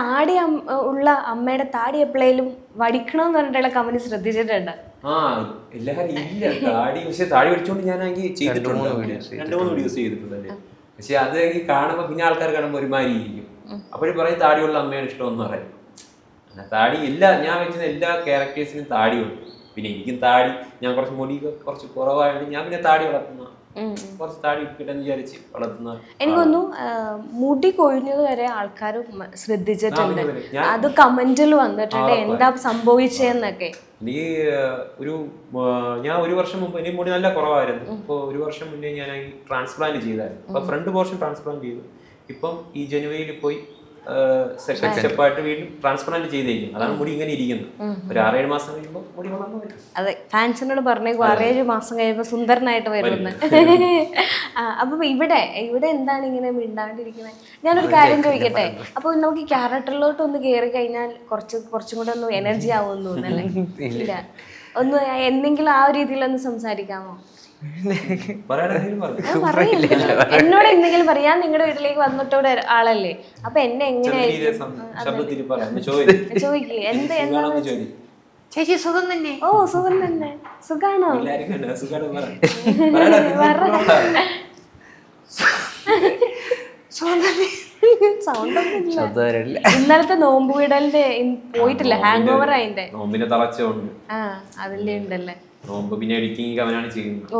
താടി ഉള്ള അമ്മയുടെ താടി എപ്പോഴേലും വടിക്കണമെന്ന് പറഞ്ഞിട്ടുള്ള കമന്റ് ശ്രദ്ധിച്ചിട്ടുണ്ട്. ആ എല്ലാരും ഇല്ല താടി പക്ഷെ താടി പഠിച്ചോണ്ട് ഞാനാണെങ്കിൽ ചെയ്തിട്ടുണ്ട്. രണ്ട് മൂന്ന് വീഡിയോസ് ചെയ്തിട്ടുണ്ട് തന്നെ പക്ഷെ അത് എനിക്ക് കാണുമ്പോ പിന്നെ ആൾക്കാർ കാണുമ്പോ ഒരുമാതിരി ഇരിക്കും. അപ്പോഴും പറയും താടിയുള്ള അമ്മയാണ് ഇഷ്ടമെന്ന് പറയും. അങ്ങനെ താടി എല്ലാ ഞാൻ വെച്ചിരുന്ന എല്ലാ ക്യാരക്ടേഴ്സിനും താടിയുണ്ട്. പിന്നെ എനിക്കും താടി ഞാൻ കുറച്ച് മുടി കുറച്ച് കുറവായതുകൊണ്ട് ഞാൻ പിന്നെ താടി വളർത്തുന്ന കുറച്ച് താടി കിട്ടുമെന്ന് വിചാരിച്ച് വളർത്തുന്ന എനിക്കൊന്നു മുടി കൊഴിഞ്ഞത് വരെ ആൾക്കാർ ശ്രദ്ധിച്ചിട്ടുണ്ട്. അത് കമന്റിൽ വന്നിട്ടുണ്ട്. എന്താ സംഭവിച്ചെന്നൊക്കെ. എനിക്ക് ഒരു ഞാൻ ഒരു വർഷം മുമ്പ് എനിക്ക് മുടി നല്ല കുറവായിരുന്നു. അപ്പോൾ ഒരു വർഷം മുന്നേ ഞാൻ ട്രാൻസ്പ്ലാന്റ് ചെയ്തായിരുന്നു. അപ്പൊ ഫ്രണ്ട് പോർഷൻ ട്രാൻസ്പ്ലാന്റ് ചെയ്തു. ഇപ്പം ഈ ജനുവരിയിൽ പോയി സെക്കൻഡ് സ്റ്റെപ്പായിട്ട് വീണ്ടും ചെയ്തേക്കും. അതാണ് മുടി ഇങ്ങനെ ഇരിക്കുന്നത്. ഒരു ആറേഴ് മാസം കഴിയുമ്പോൾ മുടി വളർന്നു വരും. അതെ ഫാൻസിനോട് പറഞ്ഞേക്കും ആറേഴ് മാസം കഴിയുമ്പോൾ സുന്ദരനായിട്ട് വരുമെന്ന്. ആ, അപ്പം ഇവിടെ ഇവിടെ എന്താണ് ഇങ്ങനെ മിണ്ടാണ്ടിരിക്കുന്നത്? ഞാനൊരു കാര്യം ചോദിക്കട്ടെ? അപ്പോൾ നമുക്ക് ക്യാരക്ടറിലോട്ട് ഒന്ന് കയറി കഴിഞ്ഞാൽ കുറച്ച് കുറച്ചും കൂടെ ഒന്ന് എനർജി ആവുമെന്ന് തോന്നുന്നല്ലേ ഇല്ല. ഒന്ന് എന്തെങ്കിലും ആ രീതിയിൽ ഒന്ന് സംസാരിക്കാമോ? എന്നോട് എന്തെങ്കിലും പറയാൻ നിങ്ങളുടെ വീട്ടിലേക്ക് വന്നിട്ടോടെ ആളല്ലേ അപ്പൊ എന്നെ എങ്ങനെയായിരിക്കും ചോദിക്കും. എന്ത് ചേച്ചി സുഖം തന്നെ. ഓ സുഖം തന്നെ. സുഖാണോ? എല്ലാവർക്കും ഉണ്ട്. സുഖാണ് പറ. പറയടാ, നീ സൗണ്ട് ഒന്നും ഇല്ല. ശബ്ദവരല്ല ഇന്നലത്തെ നോമ്പ് വിടലിന്റെ പോയിട്ടില്ല. ഹാങ് ഓവർ അതിന്റെ നോമ്പിന്റെ തളച്ചുണ്ട് ആ അതിന്റെ ഉണ്ടല്ലേ? നോമ്പ് പിന്നെ എഡിറ്റിംഗ് അവനാണ് ചെയ്യുന്നത്.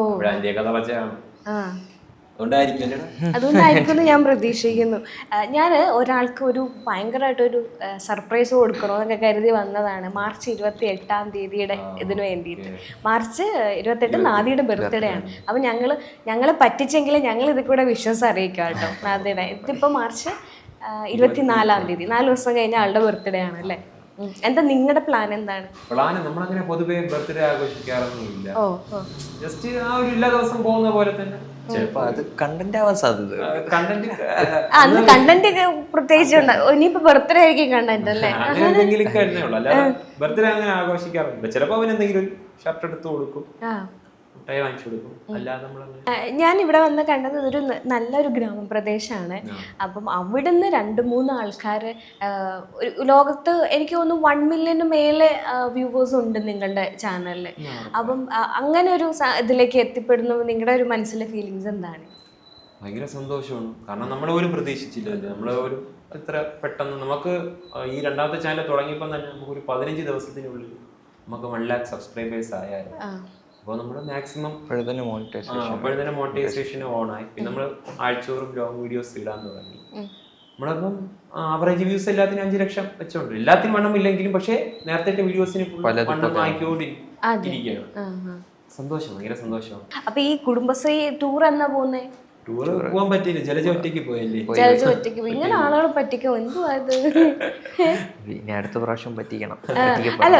അല്ലേടാ? അതുകൊണ്ടായിരിക്കും എന്ന് ഞാൻ പ്രതീക്ഷിക്കുന്നു. ഞാൻ ഒരാൾക്ക് ഒരു ഭയങ്കരമായിട്ടൊരു സർപ്രൈസ് കൊടുക്കണമെന്നൊക്കെ കരുതി വന്നതാണ്. മാർച്ച് ഇരുപത്തി എട്ടാം തീയതിയുടെ ഇതിന് വേണ്ടിയിട്ട്. മാർച്ച് ഇരുപത്തെട്ട് നാദിയുടെ ബർത്ത്ഡേ ആണ്. അപ്പം ഞങ്ങൾ ഞങ്ങളെ പറ്റിച്ചെങ്കിൽ ഞങ്ങൾ ഇതിൽ കൂടെ വിശ്വാസം അറിയിക്കാം കേട്ടോ നാദിയുടെ ഇതിപ്പോൾ മാർച്ച് ഇരുപത്തിനാലാം തീയതി. നാല് ദിവസം കഴിഞ്ഞ ആളുടെ ബർത്ത്ഡേ ആണ് അല്ലേ. എന്താ നിങ്ങളുടെ പ്ലാൻ എന്താണ്? പ്ലാൻ നമ്മൾ അങ്ങനെ പൊതുവെ ബർത്ത്ഡേ ആഘോഷിക്കാറൊന്നുമില്ല. ഓ ഓ. ജസ്റ്റ് ആ ഒരു എല്ലാ ദിവസം പോകുന്ന പോലെ തന്നെ. ചിലപ്പോ അത് കണ്ടന്റ് ആവാൻ സാധ്യത. അന്ന് കണ്ടന്റ് ഒക്കെ പ്രത്യേകിച്ച് ഉണ്ട്. ഇനിയിപ്പോ ബർത്ത്ഡേ ആയിരിക്കും കണ്ടന്റ് അല്ലേ? എന്തെങ്കിലും ബർത്ത്ഡേ അങ്ങനെ ചിലപ്പോ അവൻ എന്തെങ്കിലും ഷർട്ട് എടുത്ത് കൊടുക്കും. ആ. മുട്ടായി വാങ്ങിച്ചു കൊടുക്കും. അല്ലാതെ നമ്മളങ്ങനെ ആ, ഞാൻ ഇവിടെ വന്ന് കണ്ടത് ഇതൊരു നല്ലൊരു ഗ്രാമപ്രദേശമാണ് അപ്പം അവിടുന്ന് രണ്ട് മൂന്ന് ആൾക്കാർ ലോകത്ത് എനിക്ക് തോന്നുന്നു വൺ മില്യന് മേലെ വ്യൂവേഴ്സ് ഉണ്ട് നിങ്ങളുടെ ചാനലിൽ അപ്പം അങ്ങനെ ഒരു ഇതിലേക്ക് എത്തിപ്പെടുന്നു. നിങ്ങളുടെ ഒരു മനസ്സിലെ ഫീലിങ്സ് എന്താണ്? ഭയങ്കര സന്തോഷമാണ്. കാരണം നമ്മൾ പോലും പ്രതീക്ഷിച്ചില്ലല്ലോ. നമ്മൾ ഒരു ഇത്ര പെട്ടെന്ന് നമുക്ക് ഈ രണ്ടാമത്തെ ചാനൽ തുടങ്ങിയപ്പോൾ തന്നെ നമുക്ക് ഒരു പതിനഞ്ച് ദിവസത്തിനുള്ളിൽ നമുക്ക് വൺ ലാക്ക് സബ്സ്ക്രൈബേഴ്സ് ആയായിരുന്നു ആ. അപ്പോൾ നമ്മൾ മാക്സിമം അപ്പോഴത്തന്നെ മോണിറ്റൈസേഷൻ അപ്പോഴത്തന്നെ മോണിറ്റൈസേഷൻ ഓൺ ആയി പിന്നെ നമ്മൾ ആഴ്ചോറും ലോങ് വീഡിയോസ് ഇടാൻ തുടങ്ങി. നമ്മളപ്പം ആവറേജ് വ്യൂസ് എല്ലാത്തിനും അഞ്ച് ലക്ഷം വെച്ചോണ്ട് എല്ലാത്തിനും വണ്ണം ഇല്ലെങ്കിലും പക്ഷേ നേരത്തെ വീഡിയോസിന് വണ്ണം ആയിക്കോണ്ടിരിക്കുകയാണ് ആ, ആ. സന്തോഷം ഭയങ്കര സന്തോഷം. അപ്പൊ ഈ കുടുംബശ്രീ ടൂർ എന്നാ പോകുന്നേ ടൂർ പോകാൻ പറ്റിയില്ല. ജലജ ഒറ്റയ്ക്ക് പോയല്ലേ? ജലജ ഒറ്റയ്ക്ക് പോയി. ഇങ്ങനെ ആളുകൾ പറ്റിക്കോ? എന്തുവാ ഇത്? ഇനി അടുത്ത പ്രാവശ്യം പറ്റിക്കണം. അല്ല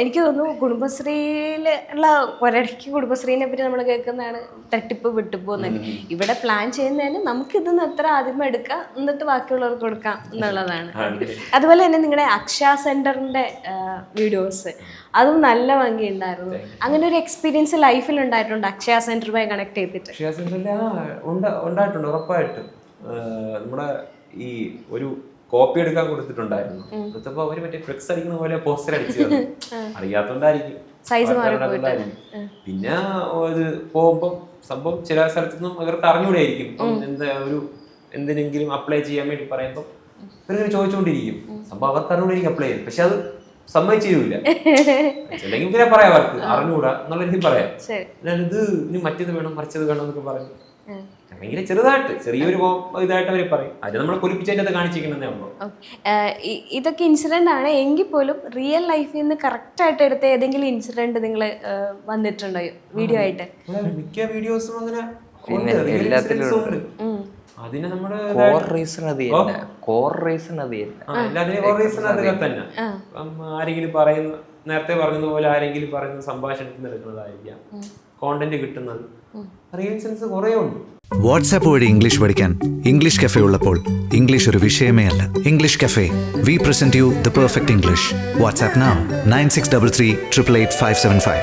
എനിക്ക് തോന്നുന്നു കുടുംബശ്രീയിലുള്ള ഒരിടയ്ക്ക് കുടുംബശ്രീനെ പറ്റി നമ്മൾ കേൾക്കുന്നതാണ് തട്ടിപ്പ് വിട്ടുപോകുന്നത് ഇവിടെ പ്ലാൻ ചെയ്യുന്നതിന് നമുക്ക് ഇതിന്ന് എത്ര ആദ്യം എടുക്കാം? എന്നിട്ട് ബാക്കിയുള്ളവർക്ക് കൊടുക്കാം എന്നുള്ളതാണ്. അതുപോലെ തന്നെ നിങ്ങളുടെ അക്ഷയ സെന്ററിന്റെ വീഡിയോസ് അതും നല്ല ഭംഗിയുണ്ടായിരുന്നു. അങ്ങനെ ഒരു എക്സ്പീരിയൻസ് ലൈഫിൽ ഉണ്ടായിട്ടുണ്ട് അക്ഷയ സെന്ററുമായി കണക്ട് ചെയ്തിട്ട്. അക്ഷയ ഉണ്ടായിട്ടുണ്ട് ഉറപ്പായിട്ടും. നമ്മുടെ ഈ ഒരു കോപ്പി എടുക്കാൻ കൊടുത്തിട്ടുണ്ടായിരുന്നു. കൊടുത്തപ്പോ അവർ മറ്റേ ഫ്ലെക്സ് അടിക്കുന്ന പോലെ പോസ്റ്റർ അടിച്ചു. അറിയാത്തോണ്ടായിരിക്കും. പിന്നെ ഇത് പോകുമ്പോ സംഭവം ചില സ്ഥലത്തൊന്നും ഇവർക്ക് അറിഞ്ഞുകൂടെയായിരിക്കും. എന്താ ഒരു എന്തിനെങ്കിലും അപ്ലൈ ചെയ്യാൻ വേണ്ടി പറയുമ്പോൾ ഇവരിങ്ങനെ ചോദിച്ചുകൊണ്ടിരിക്കും സംഭവം അവർക്ക് അറിഞ്ഞുകൂടായിരിക്കും അപ്ലൈ ചെയ്യും പക്ഷെ അത് സമ്മതിച്ചില്ല അല്ലെങ്കിൽ ഇങ്ങനെ പറയാം അവർക്ക്. അറിഞ്ഞുകൂടാ എന്നുള്ള രീതിയിൽ പറയാം. ഇത് ഇനി മറ്റേത് വേണം മറിച്ചത് വേണം എന്നൊക്കെ പറഞ്ഞു ഭയങ്കര ചെറുതായിട്ട് ചെറിയൊരു ഇതായിട്ട് അവർ പറയും. അത് നമ്മൾ കൊലിപ്പിച്ചതിന്റെ അത് കാണിച്ചിരിക്കുന്നതേ ഉള്ളൂ. ഇതൊക്കെ ഇൻസിഡന്റ് ആണ്. എങ്കിൽ പോലും റിയൽ ലൈഫിൽ നിന്ന് കറക്റ്റ് ആയിട്ട് എടുത്ത ഏതെങ്കിലും ഇൻസിഡന്റ് നിങ്ങൾ വന്നിട്ടുണ്ടോ വീഡിയോ ആയിട്ട്? മിക്ക വീഡിയോസും അങ്ങനെ എല്ലാത്തിലും. അതിന് നമ്മുടെ കോർ റീസൺ അത് കോർ റീസൺ അത് തന്നെ. ആരെങ്കിലും പറയുന്ന നേരത്തെ പറഞ്ഞതുപോലെ ആരെങ്കിലും പറയുന്ന സംഭാഷണത്തിൽ നിന്ന് എടുക്കുന്നതായിരിക്കാം. കോണ്ടന്റ് കിട്ടുന്നത്. റിയൽ സെൻസ് കുറേ ഉണ്ട്. വാട്സാപ്പ് വഴി ഇംഗ്ലീഷ് പഠിക്കാൻ ഇംഗ്ലീഷ് കഫേ ഉള്ളപ്പോൾ ഇംഗ്ലീഷ് ഒരു വിഷയമേ അല്ല. English cafe we present you the perfect English WhatsApp nine six double three triple eight five seven five